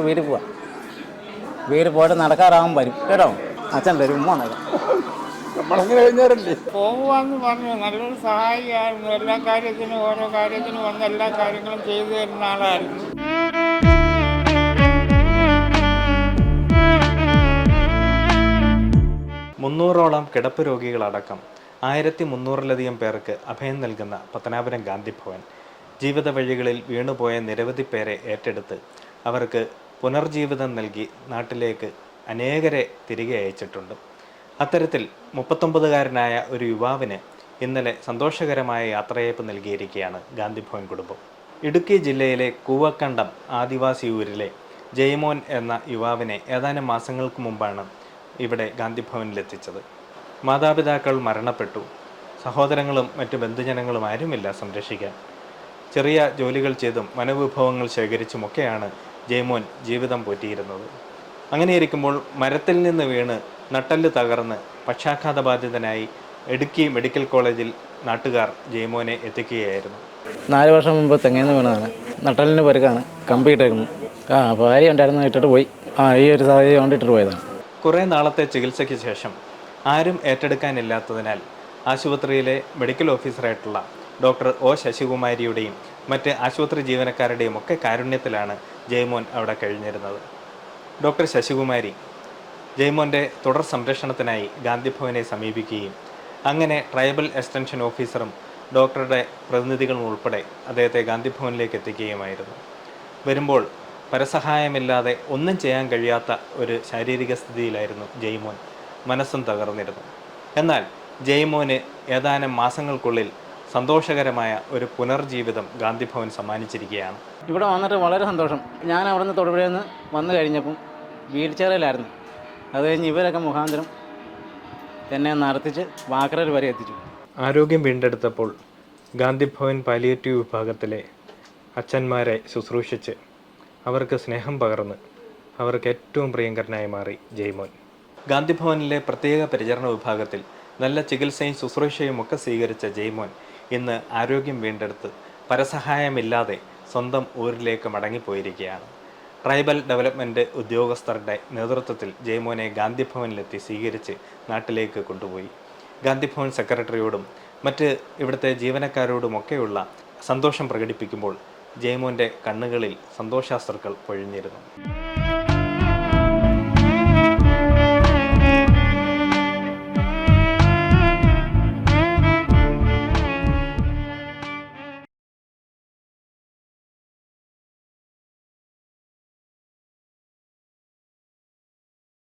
കയറി പോയിട്ട് നടക്കാറാവും വരും. കേട്ടോ? അച്ഛൻ വരും ഉമ്മ നടക്കും നമ്മളങ്ങനെ പോകുവാന്ന് പറഞ്ഞു. നല്ലൊരു സഹായിയായിരുന്നു. എല്ലാ കാര്യത്തിനും ഓരോ കാര്യത്തിനും വന്ന് എല്ലാ കാര്യങ്ങളും ചെയ്തു തരുന്ന ആളായിരുന്നു. മുന്നൂറോളം കിടപ്പ് രോഗികളടക്കം ആയിരത്തി മുന്നൂറിലധികം പേർക്ക് അഭയം നൽകുന്ന പത്തനാപുരം ഗാന്ധി ഭവൻ ജീവിത വഴികളിൽ വീണുപോയ നിരവധി പേരെ ഏറ്റെടുത്ത് അവർക്ക് പുനർജീവിതം നൽകി നാട്ടിലേക്ക് അനേകരെ തിരികെ അയച്ചിട്ടുണ്ട്. അത്തരത്തിൽ മുപ്പത്തൊമ്പതുകാരനായ ഒരു യുവാവിന് ഇന്നലെ സന്തോഷകരമായ യാത്രയയപ്പ് നൽകിയിരിക്കുകയാണ് ഗാന്ധിഭവൻ കുടുംബം. ഇടുക്കി ജില്ലയിലെ കൂവക്കണ്ടം ആദിവാസി ഊരിലെ ജയ്മോൻ എന്ന യുവാവിനെ ഏതാനും മാസങ്ങൾക്ക് മുമ്പാണ് ഇവിടെ ഗാന്ധിഭവനിലെത്തിച്ചത് മാതാപിതാക്കൾ മരണപ്പെട്ടു. സഹോദരങ്ങളും മറ്റു ബന്ധുജനങ്ങളും ആരുമില്ല സംരക്ഷിക്കാൻ. ചെറിയ ജോലികൾ ചെയ്തും വനവിഭവങ്ങൾ ശേഖരിച്ചുമൊക്കെയാണ് ജയ്മോൻ ജീവിതം പോറ്റിയിരുന്നത്. അങ്ങനെയിരിക്കുമ്പോൾ മരത്തിൽ നിന്ന് വീണ് നട്ടൽ തകർന്ന് പക്ഷാഘാത ബാധിതനായി ഇടുക്കി മെഡിക്കൽ കോളേജിൽ നാട്ടുകാർ ജയ്മോനെ എത്തിക്കുകയായിരുന്നു. നാല് വർഷം മുമ്പ് തെങ്ങേന്ന് വീണതാണ്. നട്ടലിന് പരുക്കാണ്. കമ്പി ഇട്ടേക്കുന്നു. ആ ഭാര്യ ഉണ്ടായിരുന്നു ഇട്ടിട്ട് പോയി. ആ ഈ ഒരു സാഹചര്യം കൊണ്ട് ഇട്ടിട്ട് പോയതാണ്. കുറേ നാളത്തെ ചികിത്സയ്ക്ക് ശേഷം ആരും ഏറ്റെടുക്കാനില്ലാത്തതിനാൽ ആശുപത്രിയിലെ മെഡിക്കൽ ഓഫീസറായിട്ടുള്ള ഡോക്ടർ ഒ ശശികുമാരിയുടെയും മറ്റ് ആശുപത്രി ജീവനക്കാരുടെയും ഒക്കെ കാരുണ്യത്തിലാണ് ജയ്മോൻ അവിടെ കഴിഞ്ഞിരുന്നത്. ഡോക്ടർ ശശികുമാരി ജയ്മോന്റെ തുടർ സംരക്ഷണത്തിനായി ഗാന്ധിഭവനെ സമീപിക്കുകയും അങ്ങനെ ട്രൈബൽ എക്സ്റ്റൻഷൻ ഓഫീസറും ഡോക്ടറുടെ പ്രതിനിധികളും ഉൾപ്പെടെ അദ്ദേഹത്തെ ഗാന്ധിഭവനിലേക്ക് എത്തിക്കുകയുമായിരുന്നു. വരുമ്പോൾ പരസഹായമില്ലാതെ ഒന്നും ചെയ്യാൻ കഴിയാത്ത ഒരു ശാരീരിക സ്ഥിതിയിലായിരുന്നു ജയ്മോൻ മനസ്സും തകർന്നിരുന്നു എന്നാൽ ജയ്മോന് ഏതാനും മാസങ്ങൾക്കുള്ളിൽ സന്തോഷകരമായ ഒരു പുനർജീവിതം ഗാന്ധിഭവൻ സമ്മാനിച്ചിരിക്കുകയാണ്. ഇവിടെ വന്നിട്ട് വളരെ സന്തോഷം. ഞാൻ അവിടെ നിന്ന് തൊടുപുഴയിൽ നിന്ന് വന്നു കഴിഞ്ഞപ്പം വീൽ ചെയറിലായിരുന്നു അത് കഴിഞ്ഞ് ഇവരൊക്കെ മുഖാന്തരം എന്നെ നടത്തിച്ച് വാക്കരൽ വരെ എത്തിച്ചു. ആരോഗ്യം വീണ്ടെടുത്തപ്പോൾ ഗാന്ധിഭവൻ പാലിയേറ്റീവ് വിഭാഗത്തിലെ അച്ഛന്മാരെ ശുശ്രൂഷിച്ച് അവർക്ക് സ്നേഹം പകർന്ന് അവർക്ക് ഏറ്റവും പ്രിയങ്കരനായി മാറി ജയ്മോൻ. ഗാന്ധിഭവനിലെ പ്രത്യേക പരിചരണ വിഭാഗത്തിൽ നല്ല ചികിത്സയും ശുശ്രൂഷയും ഒക്കെ സ്വീകരിച്ച ജയ്മോൻ ഇന്ന് ആരോഗ്യം വീണ്ടെടുത്ത് പരസഹായമില്ലാതെ സ്വന്തം ഊരിലേക്ക് മടങ്ങിപ്പോയിരിക്കുകയാണ്. ട്രൈബൽ ഡെവലപ്മെന്റ് ഉദ്യോഗസ്ഥരുടെ നേതൃത്വത്തിൽ ജയമോനെ ഗാന്ധിഭവനിലെത്തി സ്വീകരിച്ച് നാട്ടിലേക്ക് കൊണ്ടുപോയി. ഗാന്ധിഭവൻ സെക്രട്ടറിയോടും മറ്റ് ഇവിടുത്തെ ജീവനക്കാരോടുമൊക്കെയുള്ള സന്തോഷം പ്രകടിപ്പിക്കുമ്പോൾ ജയ്മോന്റെ കണ്ണുകളിൽ സന്തോഷാസ്ത്രക്കൾ പൊഴിഞ്ഞിരുന്നു.